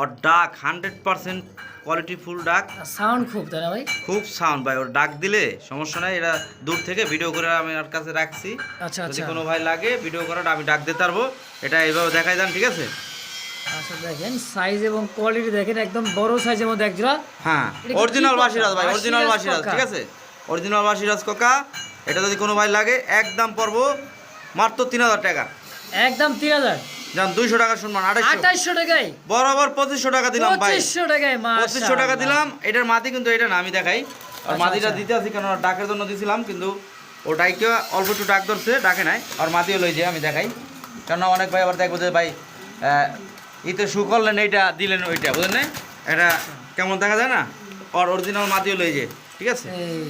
Speaker 2: ওর ডাক হান্ড্রেড পার্সেন্ট কোয়ালিটি ফুল ডাক।
Speaker 1: সাউন্ড খুব তাই না ভাই?
Speaker 2: খুব সাউন্ড ভাই ওর ডাক দিলে সমস্যা নাই এরা দূর থেকে ভিডিও করে আমি ওর কাছে রাখছি।
Speaker 1: আচ্ছা
Speaker 2: যদি
Speaker 1: আচ্ছা।
Speaker 2: কোনো ভাই লাগে ভিডিও করাটা আমি ডাক দিতে পারব। এটা এইভাবে দেখাই যান ঠিক আছে?
Speaker 1: আচ্ছা দেখেন সাইজ এবং কোয়ালিটি দেখেন একদম বড় সাইজের মধ্যে এক জোড়া।
Speaker 2: হ্যাঁ অরিজিনাল? বাসিরাজ ভাই অরিজিনাল
Speaker 1: বাসিরাজ
Speaker 2: বাসিরাজ ঠিক আছে? অরিজিনাল বাসিরাজ কোকা এটা যদি কোনো ভাই লাগে একদম পড়ব মাত্র তিন হাজার টাকা।
Speaker 1: একদম তিন হাজার।
Speaker 2: যান দুইশো টাকা শুনবেন আঠাইশো
Speaker 1: আঠাইশশো টাকায়?
Speaker 2: বরাবর পঁচিশশো টাকা দিলাম
Speaker 1: পঁচিশশো টাকায়
Speaker 2: পঁচিশশো টাকা দিলাম। এটার মাটি কিন্তু এটা না আমি দেখাই। আর
Speaker 1: আচ্ছা,
Speaker 2: মাটিটা
Speaker 1: আচ্ছা।
Speaker 2: দিতে আছি কেন ডাকের জন্য দিছিলাম কিন্তু ও ডাইকে অল্প একটু ডাক ধরছে ডাকে নাই। আর মাটিও লই যে আমি দেখাই। কেন অনেক ভাই আবার দেখব যে ভাই ইতে শু করলেন এইটা দিলেন ওইটা বুঝলেন না? এটা কেমন দেখা যায় না? আর অরিজিনাল মাটিও লই যে ঠিক আছে?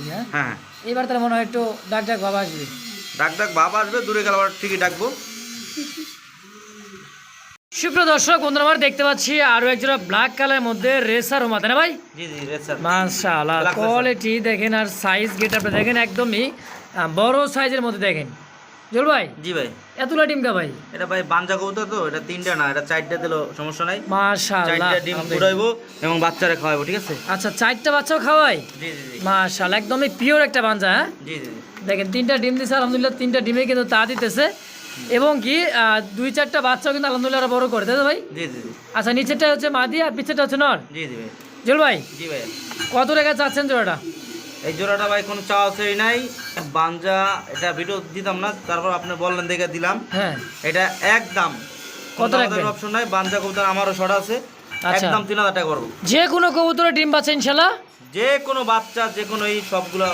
Speaker 1: হ্যাঁ।
Speaker 2: হ্যাঁ।
Speaker 1: এবার তাহলে মনে হয় একটু ডাক ডাক বাবা আসবে।
Speaker 2: ডাক ডাক বাবা আসবে দূরে গেলে আবার ঠিকই ডাকবো।
Speaker 1: সুপ্রিয় দর্শক বন্ধুরা আমার দেখতে পাচ্ছি আরও একজোড়া ব্ল্যাক কালারের মধ্যে রেসার হোমা তাই না ভাই? মাশাআল্লাহ কোয়ালিটি দেখেন আর সাইজ গেট আপনি দেখেন একদমই বড় সাইজের মধ্যে দেখেন। জল ভাই?
Speaker 2: জি ভাই।
Speaker 1: এতলা টিমকা ভাই?
Speaker 2: এটা ভাই বাঞ্জা কবুতর তো এটা তিনটা না এটা চারটা দিলেও সমস্যা নাই।
Speaker 1: মাশাআল্লাহ
Speaker 2: চারটা ডিম ফুটাইবো এবং বাচ্চারা খাওয়াবো ঠিক আছে?
Speaker 1: আচ্ছা চারটা বাচ্চাও খাওয়াই?
Speaker 2: জি জি জি।
Speaker 1: মাশাআল্লাহ একদমই পিওর একটা বাঞ্জা হ্যাঁ?
Speaker 2: জি জি।
Speaker 1: দেখেন তিনটা ডিম দিছে আলহামদুলিল্লাহ তিনটা ডিমে কিন্তু তা দিতেছে। এবং কি দুই চারটা বাচ্চাও কিন্তু আলহামদুলিল্লাহ আরও বড় করে তাই তো ভাই?
Speaker 2: জি জি।
Speaker 1: আচ্ছা নিচেরটা হচ্ছে মাদি আর পিছেরটা হচ্ছে নর?
Speaker 2: জি জি ভাই।
Speaker 1: জল ভাই?
Speaker 2: জি ভাই।
Speaker 1: কত টাকা চাচ্ছেন জোড়াটা?
Speaker 2: এই জোড়াটা ভাই কোনো চাওয়া চাই নাই। বাঞ্জা এটা ভিডিও দিতাম না তারপর আপনি বললেন দেখে দিলাম।
Speaker 1: হ্যাঁ।
Speaker 2: এটা একদম।
Speaker 1: কত রাখবেন?
Speaker 2: অপশন নাই বাঞ্জা কবুতর আমারও শর্ট আছে।
Speaker 1: আচ্ছা।
Speaker 2: একদম তিন হাজার টাকা করব।
Speaker 1: যে কোনো কবুতরের ডিম বাচ্চা ইনশাল্লাহ
Speaker 2: যে কোনো বাচ্চা যে কোনো এই সবগুলো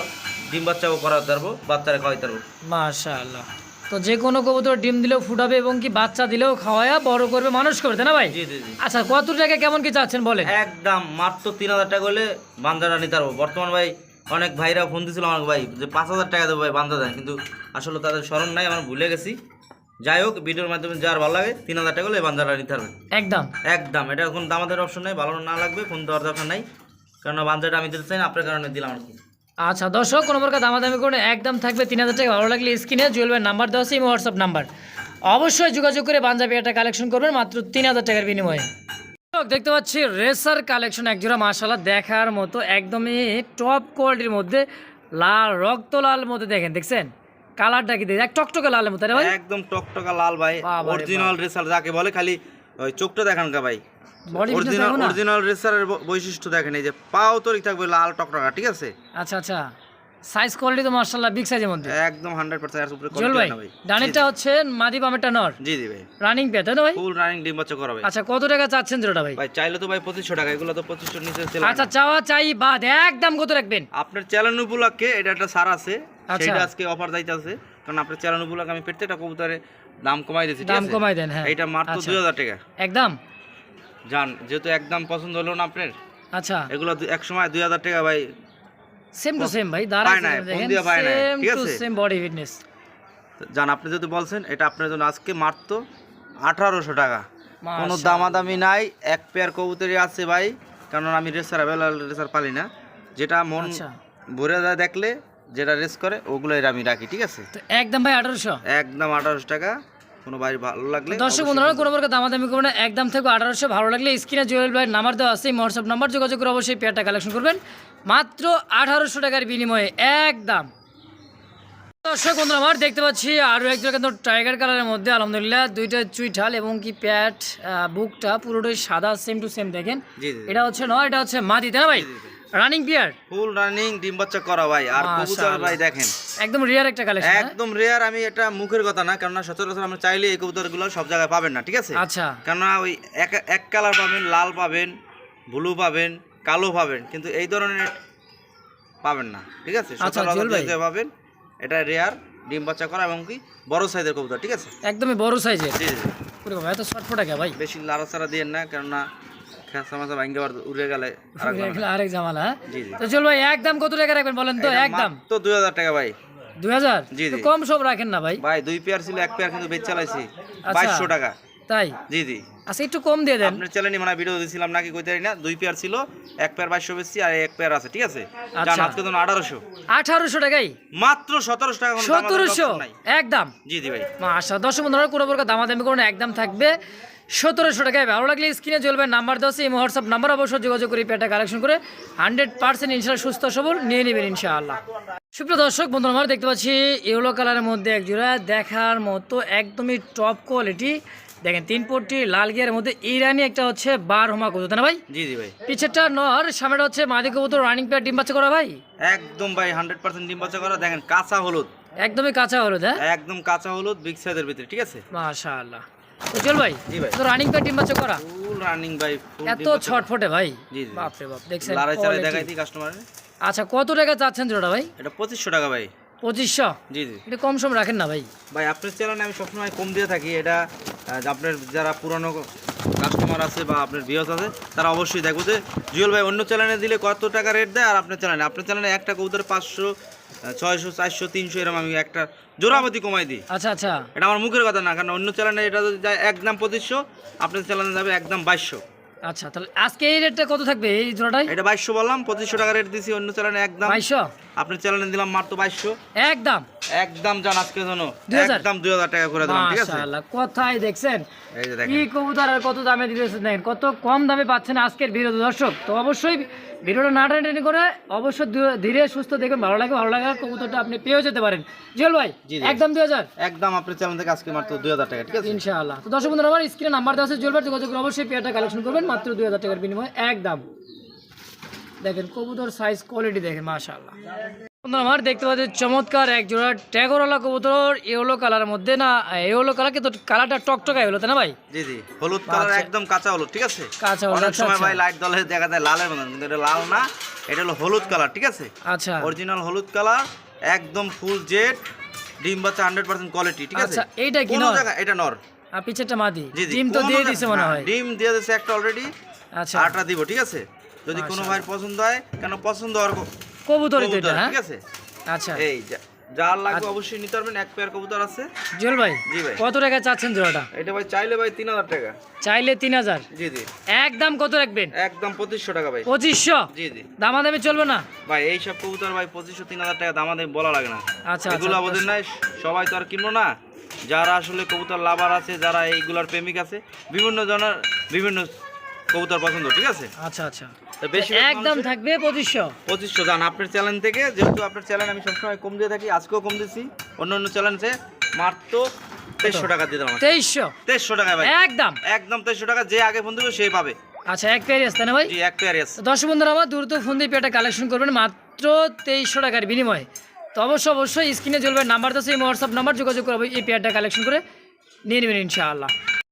Speaker 2: ডিম বাচ্চাও করাতে পারব বাচ্চারা খাওয়াই পারব।
Speaker 1: মাশাআল্লাহ। তো যে কোনো কবুতর ডিম দিলেও ফুটাবে এবং কি বাচ্চা দিলেও খাওয়ায়া বড় করবে মানুষ করবে তাই না ভাই?
Speaker 2: জি জি জি।
Speaker 1: আচ্ছা কত টাকা কেমন কি চাচ্ছেন বলেন?
Speaker 2: একদম মাত্র তিন হাজার টাকা হলে বান্দাটা নিতে পারব। বর্তমান ভাই অনেক ভাইরা ফোন দিছিল আমাকে ভাই যে পাঁচ হাজার টাকা দেবো ভাই বান্দা দেন। কিন্তু আসলে তাদের স্মরণ নাই আমার ভুলে গেছি। যাই হোক ভিডিওর মাধ্যমে যার ভালো লাগে তিন হাজার টাকা হলে এই বান্দাটা নিতে পারবেন
Speaker 1: একদম।
Speaker 2: একদম এটা কোনো দামাদের অপশন নাই ভালো না লাগবে ফোন দেওয়ার দরকার নাই। কারণ বান্দাটা আমি দিতে চাই না আপনার কারণে দিলাম আর কি।
Speaker 1: আচ্ছা দর্শক কোনো প্রকার দামাদামি করে একদম থাকবে তিন হাজার টাকা। ভালো লাগলে স্ক্রিনে জুয়েলবের নাম্বার দেওয়া আছে হোয়াটসঅ্যাপ নাম্বার। অবশ্যই যোগাযোগ করে পাঞ্জাবি একটা কালেকশন করবেন মাত্র তিন হাজার টাকার বিনিময়ে। দেখতে পাচ্ছি রেসার কালেকশন একজোড়া মাশাল্লাহ দেখার মতো একদমই টপ কোয়ালিটির মধ্যে লাল রক্ত লাল মধ্যে দেখেন দেখছেন? কালারটা কি এক টকটকে লালের মতো ভাই?
Speaker 2: একদম টকটকা লাল ভাই অরিজিনাল রেসার যাকে বলে খালি ওই চোখটা দেখান কা ভাই। অরিজিনাল অরিজিনাল রেসারের বৈশিষ্ট্য দেখেন এই যে পাও তরিক থাকবে লাল টকটকা ঠিক আছে?
Speaker 1: আচ্ছা আচ্ছা। সাইজ কোয়ালিটি তো মার্শাল্লাহ বিগ সাইজের মধ্যে।
Speaker 2: একদম হান্ড্রেড পার্সেন্ট এর উপরে
Speaker 1: ভাই
Speaker 2: না ভাই।
Speaker 1: ডানিটা হচ্ছে মাদি বামেরটা নর।
Speaker 2: জি জি ভাই।
Speaker 1: রানিং পেয়ে তাই না ভাই?
Speaker 2: ফুল রানিং ডিম বাচ্চা করা ভাই।
Speaker 1: আচ্ছা কত টাকা চাচ্ছেন জোড়াটা ভাই?
Speaker 2: ভাই চাইলে তো ভাই পঁচিশশো টাকা এগুলো তো পঁচিশশোর নিচে সেল
Speaker 1: আচ্ছা চাওয়া চাই বাদ একদম কত রাখবেন?
Speaker 2: আপনার চ্যানেল উপলক্ষে এটা একটা সার আছে
Speaker 1: আচ্ছা।
Speaker 2: সেটা আজকে অফার আছে কারণ আপনার চ্যানেল উপলক্ষে আমি পেতে প্রত্যেকটা কবুতরে দাম কমাই দিয়েছি
Speaker 1: দাম কমাই দেন হ্যাঁ।
Speaker 2: এইটা মাত্র
Speaker 1: আচ্ছা।
Speaker 2: দুই হাজার টাকা।
Speaker 1: একদম।
Speaker 2: জান যেহেতু একদম পছন্দ হলো না আপনার
Speaker 1: আচ্ছা।
Speaker 2: এগুলো এক সময় দুই হাজার টাকা ভাই
Speaker 1: সেম টু সেম ভাই
Speaker 2: পায় নাই, ফোন দিয়ে পায় নাই, ঠিক আছে?
Speaker 1: সেম বডি ফিটনেস
Speaker 2: জান আপনি যদি বলছেন এটা আপনার জন্য আজকে মাত্র আঠারোশো টাকা। কোনো দামাদামি নাই এক পেয়ার কবুতরই আছে ভাই কারণ আমি রেসার রেসার পালি না। যেটা মন
Speaker 1: আচ্ছা।
Speaker 2: ভরে যায় দেখলে যেটা রেস করে ওগুলোই আমি রাখি ঠিক আছে?
Speaker 1: তো একদম ভাই আঠারোশো?
Speaker 2: একদম আঠারোশো টাকা। কোনো ভাই ভালো লাগলে
Speaker 1: দর্শক বন্ধুরা কোনো প্রকার দামাদামি করবেন একদম থেকে আঠারোশো ভালো লাগলে স্ক্রিনে জুয়েল ভাই নাম্বার দেওয়া আছে হোয়াটসঅ্যাপ নাম্বার যোগাযোগ করে অবশ্যই পেয়ারটা কালেকশন করবেন। মাত্র আঠারোশো টাকার বিনিময়ে একদম। দর্শক বন্ধুরা আমার দেখতে পাচ্ছি আরও একজন কিন্তু টাইগার কালারের মধ্যে আলহামদুলিল্লাহ দুইটা চুইঠাল এবং কি প্যাট বুকটা পুরোটাই সাদা সেম টু সেম দেখেন। এটা হচ্ছে নয় এটা হচ্ছে মাদি তাই না ভাই? রানিং পিয়ার
Speaker 2: ফুল রানিং ডিম বাচ্চা করা ভাই আর কবুতর ভাই দেখেন।
Speaker 1: একদম রিয়ার একটা কালেকশন
Speaker 2: একদম রেয়ার আমি এটা মুখের কথা না কেননা সচরাচর আমরা চাইলে এই কবুতরগুলো সব জায়গায় পাবেন না ঠিক আছে?
Speaker 1: আচ্ছা।
Speaker 2: কেননা ওই এক এক কালার পাবেন লাল পাবেন ব্লু পাবেন কালো পাবেন কিন্তু এই ধরনের পাবেন না ঠিক আছে?
Speaker 1: আচ্ছা,
Speaker 2: সচরাচর
Speaker 1: ভাই।
Speaker 2: পাবেন এটা রেয়ার ডিম বাচ্চা করা এবং কি বড় সাইজের কবুতর ঠিক আছে?
Speaker 1: একদমই বড় সাইজের
Speaker 2: জি জি।
Speaker 1: পুরো এত শর্টফটা কে ভাই?
Speaker 2: বেশি লাড়াচাড়া দিয়ে না কেননা আরেক।
Speaker 1: জামালা হ্যাঁ? তো চল ভাই একদম কত টাকা রাখবেন বলেন তো? একদম
Speaker 2: তো দুই হাজার টাকা ভাই।
Speaker 1: দুই হাজার? কম সব রাখেন না ভাই।
Speaker 2: ভাই দুই পেয়ার ছিল এক পেয়ার কিন্তু বেচ চালাইছি
Speaker 1: আচ্ছা।
Speaker 2: বাইশশো টাকা।
Speaker 1: তাই?
Speaker 2: জি জি।
Speaker 1: আচ্ছা একটু কম দিয়ে দেন।
Speaker 2: আপনার চ্যানেলে মানে ভিডিও দিয়েছিলাম নাকি কইতে পারি না। দুই পেয়ার ছিল এক পেয়ার বাইশশো বেশি আর এক পেয়ার আছে ঠিক আছে?
Speaker 1: আচ্ছা।
Speaker 2: জান আজকে তো আঠারোশো।
Speaker 1: আঠারোশো টাকাই?
Speaker 2: মাত্র সতেরোশো টাকা
Speaker 1: সতেরোশো? একদম।
Speaker 2: জি জি ভাই।
Speaker 1: আচ্ছা দশ বন্ধুরা কোনো প্রকার দামাদামি করুন একদম থাকবে। সতেরোশো টাকায় ভালো লাগলে স্ক্রিনে চলবে নাম্বার আছে এই হোয়াটসঅ্যাপ নাম্বার অবশ্যই যোগাযোগ করে পেটা কালেকশন করে হান্ড্রেড পার্সেন্ট ইনশাল্লাহ সুস্থ সবল নিয়ে নেবেন ইনশাআল্লাহ। সুপ্রিয় দর্শক বন্ধুরা আমরা দেখতে পাচ্ছি ইয়েলো কালারের মধ্যে এক জোড়া দেখার মতো একদমই টপ কোয়ালিটি দেখেন তিন পট্টি লাল গিয়ারের মধ্যে ইরানি একটা হচ্ছে বার হোমা কবুতর না ভাই?
Speaker 2: জি জি ভাই।
Speaker 1: পিছেরটা নর সামনেটা হচ্ছে মাদি কবুতর রানিং পেয়ার ডিম বাচ্চা করা ভাই?
Speaker 2: একদম ভাই হান্ড্রেড পার্সেন্ট ডিম বাচ্চা করা। দেখেন কাঁচা হলুদ।
Speaker 1: একদমই কাঁচা হলুদ হ্যাঁ?
Speaker 2: একদম কাঁচা হলুদ বিগ সাইজের ভিতরে ঠিক আছে?
Speaker 1: মাশাআল্লাহ। চল ভাই
Speaker 2: জি ভাই।
Speaker 1: তো রানিং পেয়ার ডিম বাচ্চা করা?
Speaker 2: ফুল রানিং ভাই ফুল
Speaker 1: এত ছটফটে ভাই?
Speaker 2: জি, জি।
Speaker 1: বাপরে বাপ দেখছেন
Speaker 2: লাড়াই চাড়াই। দেখাই দিই কাস্টমার
Speaker 1: আচ্ছা কত টাকা চাচ্ছেন জোড়া ভাই?
Speaker 2: এটা পঁচিশশো টাকা ভাই।
Speaker 1: পঁচিশশো?
Speaker 2: জি জি।
Speaker 1: এটা কম সম রাখেন না ভাই।
Speaker 2: ভাই আপনার চ্যানেলে আমি সবসময় কম দিয়ে থাকি। এটা আপনার যারা পুরনো কাস্টমার আছে বা আপনার ভিউস আছে তারা অবশ্যই দেখব যে জুয়েল ভাই অন্য চ্যানেলে দিলে কত টাকা রেট দেয় আর আপনার চ্যানেলে? আপনার চ্যানেলে একটা কবুতর পাঁচশো ছয়শো চারশো তিনশো এরকম আমি একটা জোড়ামতি কমাই দিই।
Speaker 1: আচ্ছা আচ্ছা।
Speaker 2: এটা আমার মুখের কথা না কারণ অন্য চ্যানেলে এটা যদি যায় একদম পঁচিশশো আপনার চ্যানেলে যাবে একদম বাইশশো।
Speaker 1: আচ্ছা তাহলে আজকে এই রেটটা কত থাকবে এই জোড়াটাই?
Speaker 2: এটা বাইশশো বললাম পঁচিশশো টাকা রেট দিছি অন্য চ্যানেলে একদম
Speaker 1: বাইশশো?
Speaker 2: আপনার চ্যানেলে দিলাম মাত্র বাইশশো।
Speaker 1: একদম।
Speaker 2: একদম জান আজকে জানো একদম দুই হাজার টাকা করে দিলাম ঠিক আছে?
Speaker 1: মাশাআল্লাহ কোথায় দেখছেন?
Speaker 2: এই যে
Speaker 1: কি কবুতর আর কত দামে দিতেছেন দেখেন কত কম দামে পাচ্ছেন আজকের ভিডিও দর্শক তো অবশ্যই ভিডিওটা না টেনে করে অবশ্যই ধীরে- সুস্থ দেখবেন ভালো লাগে ভালো লাগে কবুতরটা আপনি পেয়েও যেতে পারেন। জল ভাই। একদম দুই হাজার?
Speaker 2: একদম আপনার চ্যানেল থেকে আজকে মাত্র দুই হাজার টাকা ঠিক আছে?
Speaker 1: ইনশাআল্লাহ। তো দর্শক বন্ধুরা আমার স্ক্রিনে নাম্বার দেওয়া আছে জলবার যোগাযোগ করে অবশ্যই পেয়ারটা কালেকশন করবেন মাত্র দুই হাজার টাকার বিনিময়ে একদম। দেখেন কবুতর সাইজ কোয়ালিটি দেখেন মাশাআল্লাহ। বন্ধুরা আমার দেখতে পাচ্ছি চমৎকার এক জোড়া ট্যাগরওয়ালা কবুতর ইয়েলো কালারের মধ্যে না ইয়েলো কালার কিন্তু কালারটা টকটকাই হলো তাই না ভাই?
Speaker 2: জি জি হলুদ কালার
Speaker 1: আচ্ছা।
Speaker 2: একদম কাঁচা হলুদ ঠিক আছে?
Speaker 1: কাঁচা হলুদ,
Speaker 2: অনেক
Speaker 1: আচ্ছা,
Speaker 2: সময়
Speaker 1: আচ্ছা।
Speaker 2: ভাই লাইট দলে দেখা যায় লালের মতন কিন্তু এটা লাল না এটা হলো হলুদ কালার ঠিক আছে?
Speaker 1: আচ্ছা।
Speaker 2: অরিজিনাল হলুদ কালার একদম ফুল জেড ডিম বাচ্চা হান্ড্রেড পার্সেন্ট কোয়ালিটি ঠিক আছে?
Speaker 1: আচ্ছা এইটা কি নর?
Speaker 2: এটা নর।
Speaker 1: আর পিছেরটা মাদি? ডিম তো দিয়ে দিছে মনে
Speaker 2: হ্যাঁ,
Speaker 1: হয়
Speaker 2: ডিম দিয়ে দিছে একটা অলরেডি
Speaker 1: আচ্ছা।
Speaker 2: আটা দিব ঠিক আছে? যদি কোনো ভাইয়ের পছন্দ হয় কেন পছন্দ হওয়ার
Speaker 1: কবুতরই তো
Speaker 2: কবুতর,
Speaker 1: এটা হ্যাঁ?
Speaker 2: ঠিক আছে?
Speaker 1: আচ্ছা।
Speaker 2: এই যার লাগবে অবশ্যই নিতে পারবেন এক পেয়ার কবুতর আছে।
Speaker 1: জল ভাই
Speaker 2: জি ভাই।
Speaker 1: কত টাকা চাচ্ছেন জোড়াটা?
Speaker 2: এটা ভাই চাইলে ভাই তিন হাজার টাকা।
Speaker 1: চাইলে তিন হাজার?
Speaker 2: জি জি।
Speaker 1: একদম কত রাখবেন?
Speaker 2: একদম পঁচিশশো টাকা ভাই।
Speaker 1: পঁচিশশো?
Speaker 2: জি জি।
Speaker 1: দামাদামি চলবে না?
Speaker 2: ভাই এই সব কবুতর ভাই পঁচিশশো তিন হাজার টাকা দাম আমাদের বলা লাগে না।
Speaker 1: আচ্ছা
Speaker 2: এগুলো
Speaker 1: আচ্ছা।
Speaker 2: আমাদের নাই সবাই তো আর কিনবো না। যারা আসলে কবুতর লাভার আছে যারা এইগুলার প্রেমিক আছে বিভিন্ন জনের বিভিন্ন কবুতর পছন্দ ঠিক আছে?
Speaker 1: আচ্ছা আচ্ছা।
Speaker 2: বেশি
Speaker 1: একদম থাকবে পঁচিশশো।
Speaker 2: পঁচিশশো জান আপনার চ্যানেল থেকে যেহেতু আপনার চ্যানেল আমি সবসময় কম দিয়ে থাকি আজকেও কম দিচ্ছি। অন্য অন্য মাত্র তেইশশো টাকা দিয়ে দিলাম
Speaker 1: তেইশশো?
Speaker 2: তেইশশো টাকা ভাই।
Speaker 1: একদম।
Speaker 2: একদম তেইশশো টাকা যে আগে ফোন দেবে সে পাবে।
Speaker 1: আচ্ছা এক পেয়ারি আসতে না ভাই?
Speaker 2: জি এক পেয়ার
Speaker 1: তো দর্শক বন্ধুরা আমার দ্রুত ফোন দিয়ে পেটা কালেকশন করবেন মাত্র তেইশশো টাকার বিনিময়ে। তো অবশ্যই অবশ্যই স্ক্রিনে চলবে নাম্বার তো সেই হোয়াটসঅ্যাপ নাম্বার যোগাযোগ করব এই পেয়ারটা কালেকশন করে নিয়ে নেবেন ইনশাআল্লাহ।